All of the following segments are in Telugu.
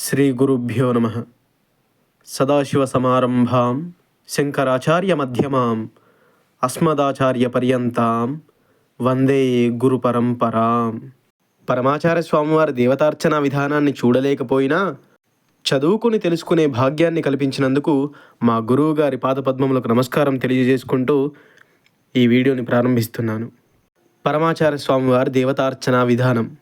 శ్రీ గురుభ్యో నమ. మధ్యమాం అస్మదాచార్య పర్యంతాం వందే గురు పరంపరాం పరమాచార్య స్వామివారి దేవతార్చన విధానాన్ని చూడలేకపోయినా చదువుకుని తెలుసుకునే భాగ్యాన్ని కల్పించినందుకు మా గురువు గారి పాదపద్మములకు నమస్కారం తెలియజేసుకుంటూ ఈ వీడియోని ప్రారంభిస్తున్నాను. పరమాచార్య స్వామివారి దేవతార్చన విధానం.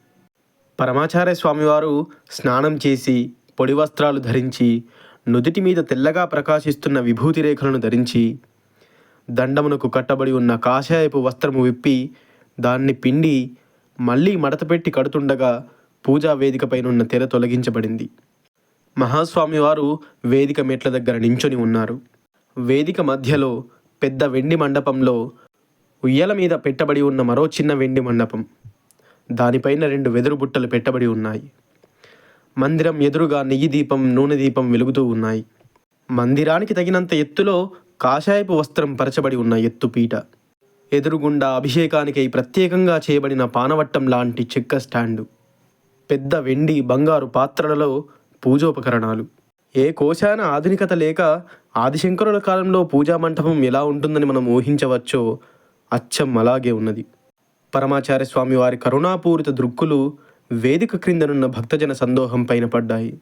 పరమాచార్య స్వామివారు స్నానం చేసి పొడి వస్త్రాలు ధరించి నుదుటి మీద తెల్లగా ప్రకాశిస్తున్న విభూతి రేఖలను ధరించి దండమునకు కట్టబడి ఉన్న కాషాయపు వస్త్రము విప్పి దాన్ని పిండి మళ్ళీ మడతపెట్టి కడుతుండగా పూజా వేదికపైనున్న తెర తొలగించబడింది. మహాస్వామివారు వేదిక మెట్ల దగ్గర నించొని ఉన్నారు. వేదిక మధ్యలో పెద్ద వెండి మండపంలో ఉయ్యల మీద పెట్టబడి ఉన్న మరో చిన్న వెండి మండపం. దానిపైన రెండు వెదురు బుట్టలు పెట్టబడి ఉన్నాయి. మందిరం ఎదురుగా నెయ్యి దీపం నూనె దీపం వెలుగుతూ ఉన్నాయి. మందిరానికి తగినంత ఎత్తులో కాషాయపు వస్త్రం పరచబడి ఉన్న ఎత్తుపీట ఎదురుగుండా అభిషేకానికై ప్రత్యేకంగా చేయబడిన పానవట్టం లాంటి చెక్క స్టాండు. పెద్ద వెండి బంగారు పాత్రలలో పూజోపకరణాలు. ఏ కోశాన ఆధునికత లేక ఆదిశంకరుల కాలంలో పూజా మంటపం ఎలా ఉంటుందని మనం ఊహించవచ్చో అచ్చం అలాగే ఉన్నది. పరమాచార్య స్వామి వారి కరుణాపూరిత దృక్కులు వేదిక క్రిందనున్న భక్తజన సందోహం పైన పడ్డాయి.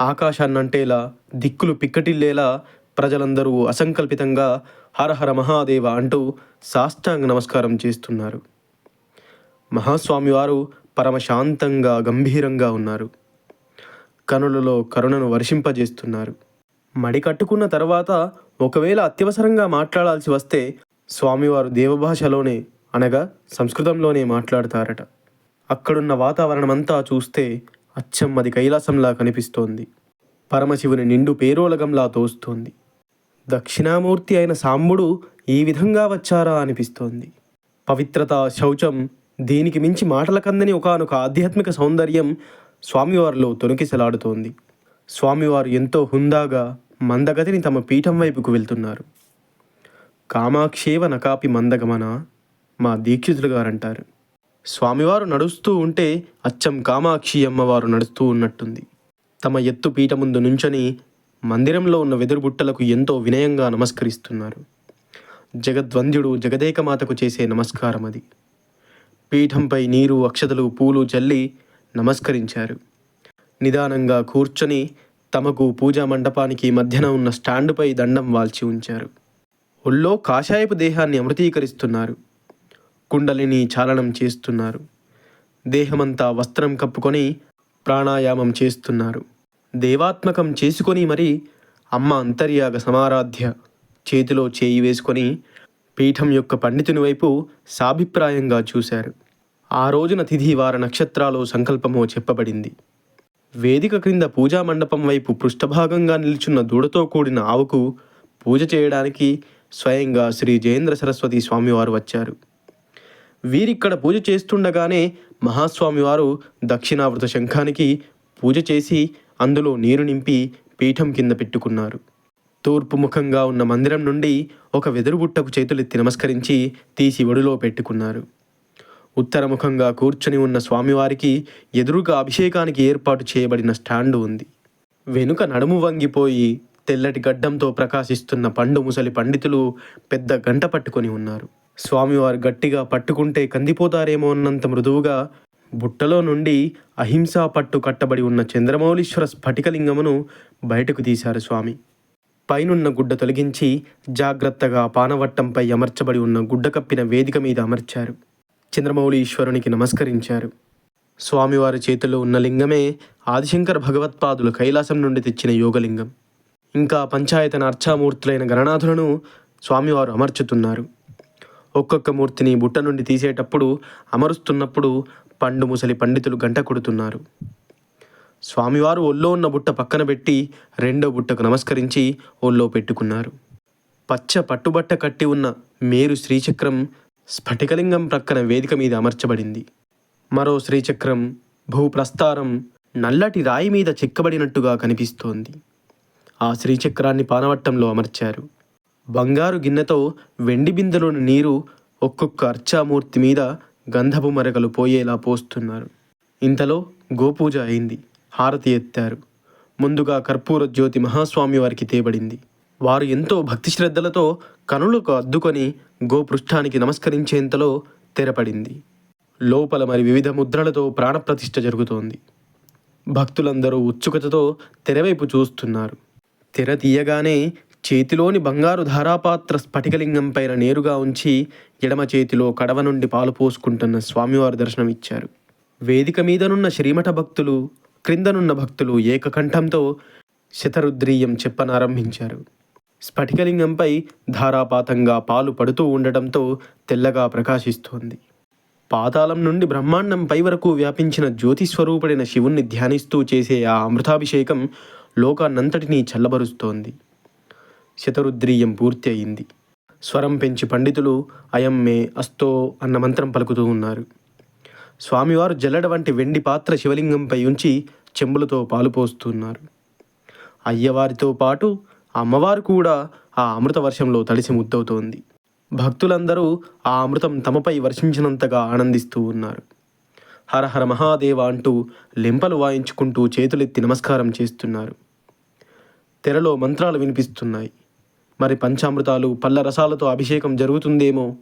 ఆకాశాన్నంటేలా దిక్కులు పిక్కటిల్లేలా ప్రజలందరూ అసంకల్పితంగా హరహర మహాదేవ అంటూ సాష్టాంగ నమస్కారం చేస్తున్నారు. మహాస్వామివారు పరమశాంతంగా గంభీరంగా ఉన్నారు. కనులలో కరుణను వర్షింపజేస్తున్నారు. మడి కట్టుకున్న తర్వాత ఒకవేళ అత్యవసరంగా మాట్లాడాల్సి వస్తే స్వామివారు దేవభాషలోనే అనగా సంస్కృతంలోనే మాట్లాడతారట. అక్కడున్న వాతావరణమంతా చూస్తే అచ్చం అది కైలాసంలా కనిపిస్తోంది. పరమశివుని నిండు పేరోలగంలా తోస్తోంది. దక్షిణామూర్తి అయిన సాంబుడు ఈ విధంగా వచ్చారా అనిపిస్తోంది. పవిత్రత శౌచం దీనికి మించి మాటల కందని ఒకనొక ఆధ్యాత్మిక సౌందర్యం స్వామివారిలో తొణికిసలాడుతోంది. స్వామివారు ఎంతో హుందాగా మందగతిని తమ పీఠం వైపుకు వెళ్తున్నారు. కామాక్షేవ నకాపి మందగమన? మా దీక్షితులు గారంటారు. స్వామివారు నడుస్తూ ఉంటే అచ్చం కామాక్షి అమ్మవారు నడుస్తూ ఉన్నట్టుంది. తమ ఎత్తు పీట ముందు నుంచొని మందిరంలో ఉన్న వెదురు బుట్టలకు ఎంతో వినయంగా నమస్కరిస్తున్నారు. జగద్వంద్యుడు జగదేకమాతకు చేసే నమస్కారం అది పీఠంపై నీరు అక్షతలు పూలు చల్లి నమస్కరించారు. నిదానంగా కూర్చొని తమకు పూజా మండపానికి మధ్యన ఉన్న స్టాండుపై దండం వాల్చి ఉంచారు. ఒళ్ళో కాషాయపు దేహాన్ని అమృతీకరిస్తున్నారు. కుండలిని చాలనం చేస్తున్నారు. దేహమంతా వస్త్రం కప్పుకొని ప్రాణాయామం చేస్తున్నారు. దేవాత్మకం చేసుకొని మరి అమ్మ అంతర్యాగ సమారాధ్య చేతిలో చేయి వేసుకొని పీఠం యొక్క పండితుని వైపు సాభిప్రాయంగా చూశారు. ఆ రోజున తిథి వార నక్షత్రాలు సంకల్పమో చెప్పబడింది. వేదిక క్రింద పూజా మండపం వైపు పృష్ఠభాగంగా నిల్చున్న దూడతో కూడిన ఆవుకు పూజ చేయడానికి స్వయంగా శ్రీ జయేంద్ర సరస్వతి స్వామివారు వచ్చారు. వీరిక్కడ పూజ చేస్తుండగానే మహాస్వామివారు దక్షిణావృత శంఖానికి పూజ చేసి అందులో నీరు నింపి పీఠం కింద పెట్టుకున్నారు. తూర్పు ముఖంగా ఉన్న మందిరం నుండి ఒక వెదురుగుట్టకు చేతులెత్తి నమస్కరించి తీసి ఒడిలో పెట్టుకున్నారు. ఉత్తరముఖంగా కూర్చొని ఉన్న స్వామివారికి ఎదురుగా అభిషేకానికి ఏర్పాటు చేయబడిన స్టాండు ఉంది. వెనుక నడుము వంగిపోయి తెల్లటి గడ్డంతో ప్రకాశిస్తున్న పండు ముసలి పండితులు పెద్ద గంట పట్టుకొని ఉన్నారు. స్వామివారు గట్టిగా పట్టుకుంటే కందిపోతారేమో అన్నంత మృదువుగా బుట్టలో నుండి అహింసా పట్టు కట్టబడి ఉన్న చంద్రమౌళీశ్వర స్ఫటికలింగమును బయటకు తీశారు స్వామి. పైనున్న గుడ్డ తొలగించి జాగ్రత్తగా పానవట్టంపై అమర్చబడి ఉన్న గుడ్డ కప్పిన వేదిక మీద అమర్చారు. చంద్రమౌళీశ్వరునికి నమస్కరించారు. స్వామివారి చేతిలో ఉన్న లింగమే ఆదిశంకర భగవత్పాదులు కైలాసం నుండి తెచ్చిన యోగలింగం. ఇంకా పంచాయతన అర్చామూర్తులైన గణనాథులను స్వామివారు అమర్చుతున్నారు. ఒక్కొక్క మూర్తిని బుట్ట నుండి తీసేటప్పుడు అమరుస్తున్నప్పుడు పండు ముసలి పండితులు గంట కొడుతున్నారు. స్వామివారు ఒళ్ళో ఉన్న బుట్ట పక్కన పెట్టి రెండో బుట్టకు నమస్కరించి ఒళ్ళో పెట్టుకున్నారు. పచ్చ పట్టుబట్ట కట్టి ఉన్న మేరు శ్రీచక్రం స్ఫటికలింగం ప్రక్కన వేదిక మీద అమర్చబడింది. మరో శ్రీచక్రం భూప్రస్తారం నల్లటి రాయి మీద చెక్కబడినట్టుగా కనిపిస్తోంది. ఆ శ్రీచక్రాన్ని పానవట్టంలో అమర్చారు. బంగారు గిన్నెతో వెండి బిందెలోని నీరు ఒక్కొక్క అర్చామూర్తి మీద గంధపు మరకలు పోయేలా పోస్తున్నారు. ఇంతలో గోపూజ అయింది. హారతి ఎత్తారు. ముందుగా కర్పూర జ్యోతి మహాస్వామి వారికి తేబడింది. వారు ఎంతో భక్తి శ్రద్ధలతో కనులకు అద్దుకొని గోపృష్ఠానికి నమస్కరించేంతలో తెరపడింది. లోపల మరి వివిధ ముద్రలతో ప్రాణప్రతిష్ఠ జరుగుతోంది. భక్తులందరూ ఉత్సుకతతో తెరవైపు చూస్తున్నారు. తెర తీయగానే చేతిలోని బంగారు ధారాపాత్ర స్ఫటికలింగం పైన నేరుగా ఉంచి ఎడమ చేతిలో కడవ నుండి పాలు పోసుకుంటున్న స్వామివారు దర్శనమిచ్చారు. వేదిక మీదనున్న శ్రీమఠ భక్తులు క్రిందనున్న భక్తులు ఏకకంఠంతో శతరుద్రీయం చెప్పనారంభించారు. స్ఫటికలింగంపై ధారాపాతంగా పాలు పడుతూ ఉండటంతో తెల్లగా ప్రకాశిస్తోంది. పాతాళం నుండి బ్రహ్మాండం పై వరకు వ్యాపించిన జ్యోతిస్వరూపుడైన శివుణ్ణి ధ్యానిస్తూ చేసే ఆ అమృతాభిషేకం లోకాన్నంతటినీ చల్లబరుస్తోంది. శతరుద్రీయం పూర్తి అయింది స్వరం పెంచి పండితులు అయం మే అస్తో అన్న మంత్రం పలుకుతూ ఉన్నారు. స్వామివారు జల్లడ వంటి వెండి పాత్ర శివలింగంపై ఉంచి చెంబులతో పాలు పోస్తున్నారు. అయ్యవారితో పాటు అమ్మవారు కూడా ఆ అమృత వర్షంలో తడిసి ముద్దవుతోంది. భక్తులందరూ ఆ అమృతం తమపై వర్షించినంతగా ఆనందిస్తూ ఉన్నారు. హర హర మహాదేవ అంటూ లింపలు వాయించుకుంటూ చేతులెత్తి నమస్కారం చేస్తున్నారు. తెరలో మంత్రాలు వినిపిస్తున్నాయి. మరి పంచామృతాలు పళ్ళ రసాలతో అభిషేకం జరుగుతుందేమో?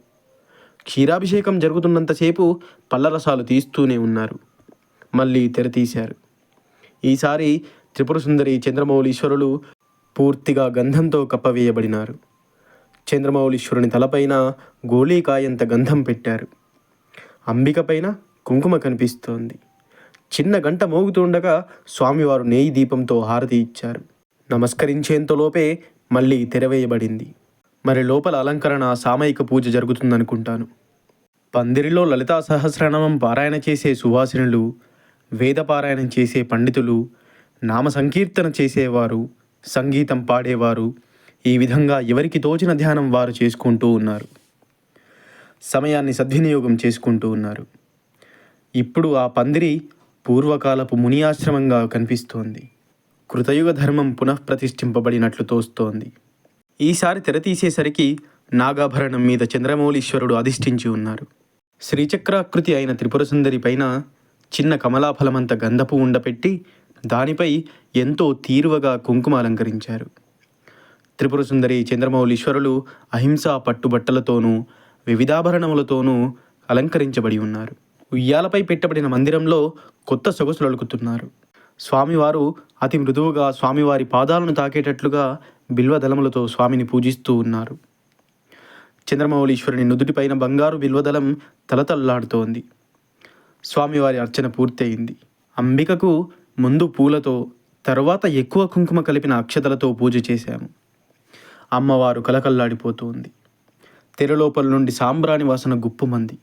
క్షీరాభిషేకం జరుగుతున్నంతసేపు పళ్ళ రసాలు తీస్తూనే ఉన్నారు. మళ్ళీ తెరతీశారు ఈసారి త్రిపుర సుందరి చంద్రమౌళీశ్వరులు పూర్తిగా గంధంతో కప్పవేయబడినారు. చంద్రమౌళీశ్వరుని తలపైన గోళీకాయంత గంధం పెట్టారు. అంబిక పైన కుంకుమ కనిపిస్తోంది. చిన్న గంట మోగుతుండగా స్వామివారు నెయ్యి దీపంతో హారతి ఇచ్చారు. నమస్కరించేంతలోపే మళ్ళీ తెరవేయబడింది. మరి లోపల అలంకరణ సామయిక పూజ జరుగుతుందనుకుంటాను. పందిరిలో లలితా సహస్రనామం పారాయణ చేసే సువాసినులు వేద పారాయణం చేసే పండితులు నామ సంకీర్తన చేసేవారు సంగీతం పాడేవారు ఈ విధంగా ఎవరికి తోచిన ధ్యానం వారు చేసుకుంటూ ఉన్నారు. సమయాన్ని సద్వినియోగం చేసుకుంటూ ఉన్నారు. ఇప్పుడు ఆ పందిరి పూర్వకాలపు ముని ఆశ్రమంగా కనిపిస్తోంది. కృతయుగ ధర్మం పునఃప్రతిష్ఠింపబడినట్లు తోస్తోంది. ఈసారి తెరతీసేసరికి నాగాభరణం మీద చంద్రమౌళీశ్వరుడు అధిష్ఠించి ఉన్నారు. శ్రీచక్రాకృతి అయిన త్రిపుర సుందరి పైన చిన్న కమలాఫలమంత గంధపు ఉండపెట్టి దానిపై ఎంతో తీరువగా కుంకుమ అలంకరించారు త్రిపుర సుందరి చంద్రమౌళీశ్వరులు అహింసా పట్టుబట్టలతోనూ వివిధాభరణములతోనూ అలంకరించబడి ఉన్నారు. ఉయ్యాలపై పెట్టబడిన మందిరంలో కొత్త సొగసులు అలుకుతున్నారు స్వామివారు అతి మృదువుగా స్వామివారి పాదాలను తాకేటట్లుగా బిల్వదలములతో స్వామిని పూజిస్తూ ఉన్నారు. చంద్రమౌళీశ్వరుని నుదుటిపైన బంగారు బిల్వదలం తలతల్లాడుతోంది. స్వామివారి అర్చన పూర్తయింది. అంబికకు ముందు పూలతో తరువాత ఎక్కువ కుంకుమ కలిపిన అక్షతలతో పూజ చేశాము. అమ్మవారు కలకల్లాడిపోతుంది. తెరలోపల నుండి సాంబ్రాణి వాసన గుప్పుమంది.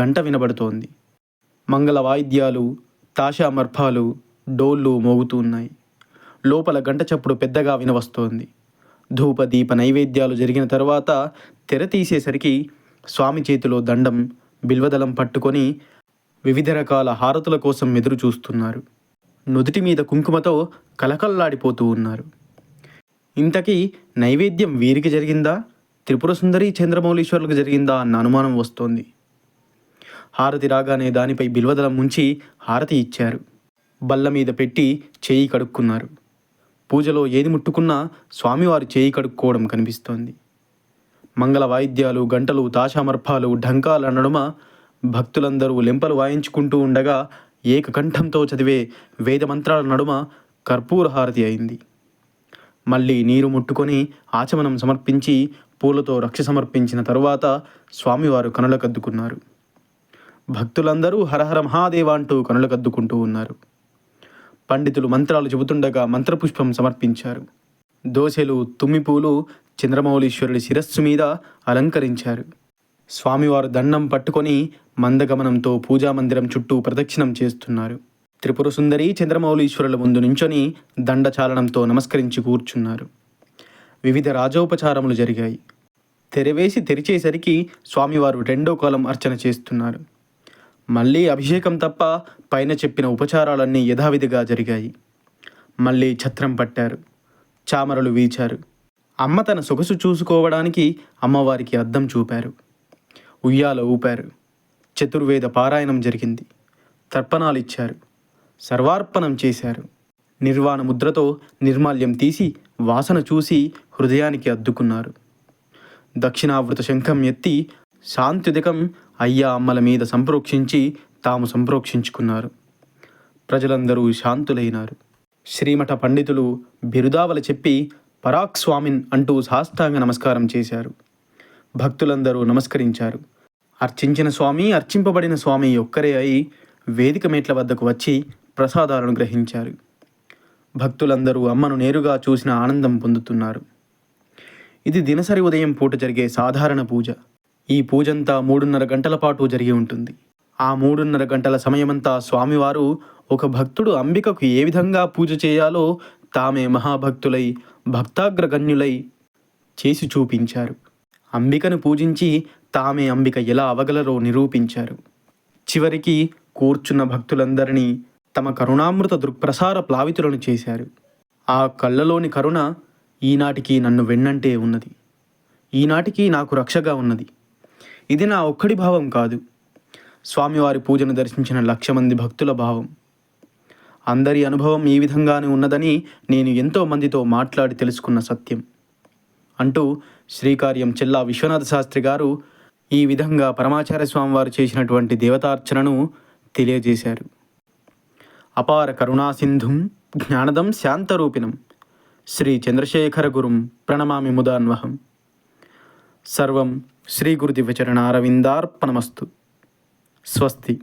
గంట వినబడుతోంది. మంగళ వాయిద్యాలు తాషామర్భాలు డోళ్ళు మోగుతూ ఉన్నాయి. లోపల గంట చప్పుడు పెద్దగా వినవస్తోంది. ధూప దీప నైవేద్యాలు జరిగిన తర్వాత తెర తీసేసరికి స్వామి చేతిలో దండం బిల్వదళం పట్టుకొని వివిధ రకాల హారతుల కోసం ఎదురు చూస్తున్నారు. నుదుటి మీద కుంకుమతో కలకల్లాడిపోతూ ఉన్నారు. ఇంతకీ నైవేద్యం వీరికి జరిగిందా? త్రిపుర సుందరి చంద్రమౌళీశ్వరులకు జరిగిందా అన్న అనుమానం వస్తోంది. హారతి రాగానే దానిపై బిల్వదళం ముంచి హారతి ఇచ్చారు. బల్ల మీద పెట్టి చేయి కడుక్కున్నారు. పూజలో ఏది ముట్టుకున్నా స్వామివారు చేయి కడుక్కోవడం కనిపిస్తోంది. మంగళ వాయిద్యాలు గంటలు తాశామర్పాలు ఢంకాల నడుమ భక్తులందరూ లెంపలు వాయించుకుంటూ ఉండగా ఏకకంఠంతో చదివే వేదమంత్రాల నడుమ కర్పూర హారతి అయింది. మళ్ళీ నీరు ముట్టుకొని ఆచమనం సమర్పించి పూలతో రక్ష సమర్పించిన తరువాత స్వామివారు కనులకద్దుకున్నారు. భక్తులందరూ హరహర మహాదేవ అంటూ కనులకద్దుకుంటూ ఉన్నారు. పండితులు మంత్రాలు చెబుతుండగా మంత్రపుష్పం సమర్పించారు. దోశలు తుమ్మిపూలు చంద్రమౌళీశ్వరుడి శిరస్సు మీద అలంకరించారు. స్వామివారు దండం పట్టుకొని మందగమనంతో పూజామందిరం చుట్టూ ప్రదక్షిణం చేస్తున్నారు. త్రిపుర సుందరి చంద్రమౌళీశ్వరుల ముందు నుంచొని దండచాలనంతో నమస్కరించి కూర్చున్నారు. వివిధ రాజోపచారములు జరిగాయి. తెరవేసి తెరిచేసరికి స్వామివారు రెండో కాలం అర్చన చేస్తున్నారు. మళ్ళీ అభిషేకం తప్ప పైన చెప్పిన ఉపచారాలన్నీ యథావిధిగా జరిగాయి. మళ్ళీ ఛత్రం పట్టారు. చామరలు వీచారు. అమ్మ తన సొగసు చూసుకోవడానికి అమ్మవారికి అద్దం చూపారు. ఉయ్యాల ఊపారు. చతుర్వేద పారాయణం జరిగింది. తర్పణాలు ఇచ్చారు. సర్వార్పణం చేశారు. నిర్వాణ ముద్రతో నిర్మాల్యం తీసి వాసన చూసి హృదయానికి అద్దుకున్నారు. దక్షిణావృత శంఖం ఎత్తి శాంతిదికం అయ్యా అమ్మల మీద సంప్రోక్షించి తాము సంప్రోక్షించుకున్నారు. ప్రజలందరూ శాంతులైనారు. శ్రీమఠ పండితులు బిరుదావల చెప్పి పరాక్ స్వామిన్ అంటూ సాష్టాంగ నమస్కారం చేశారు. భక్తులందరూ నమస్కరించారు. అర్చించిన స్వామి అర్చింపబడిన స్వామి ఒక్కరే అయి వేదిక మేట్ల వద్దకు వచ్చి ప్రసాదాలను గ్రహించారు. భక్తులందరూ అమ్మను నేరుగా చూసిన ఆనందం పొందుతున్నారు. ఇది దినసరి ఉదయం పూట జరిగే సాధారణ పూజ. ఈ పూజంతా మూడున్నర గంటల పాటు జరిగి ఉంటుంది. ఆ మూడున్నర గంటల సమయమంతా స్వామివారు ఒక భక్తుడు అంబికకు ఏ విధంగా పూజ చేయాలో తామే మహాభక్తులై భక్తాగ్రగణ్యులై చేసి చూపించారు. అంబికను పూజించి తామే అంబిక ఎలా అవగలరో నిరూపించారు. చివరికి కూర్చున్న భక్తులందరినీ తమ కరుణామృత దృక్ప్రసార ప్లావితులను చేశారు. ఆ కళ్ళలోని కరుణ ఈనాటికి నన్ను వెన్నంటే ఉన్నది. ఈనాటికి నాకు రక్షగా ఉన్నది. ఇది నా ఒక్కడి భావం కాదు. స్వామివారి పూజను దర్శించిన లక్ష మంది భక్తుల భావం. అందరి అనుభవం ఈ విధంగానే ఉన్నదని నేను ఎంతో మందితో మాట్లాడి తెలుసుకున్న సత్యం. అంటూ శ్రీకార్యం చెల్లా విశ్వనాథ శాస్త్రి గారు ఈ విధంగా పరమాచార్య స్వామివారు చేసినటువంటి దేవతార్చనను తెలియజేశారు. అపార కరుణాసింధుం జ్ఞానదం శాంతరూపిణం శ్రీ చంద్రశేఖర గురుం ప్రణమామి ముదాన్వహం. సర్వం శ్రీ గురుదివ్యచరణ అరవిందార్పణమస్తు స్వస్తి.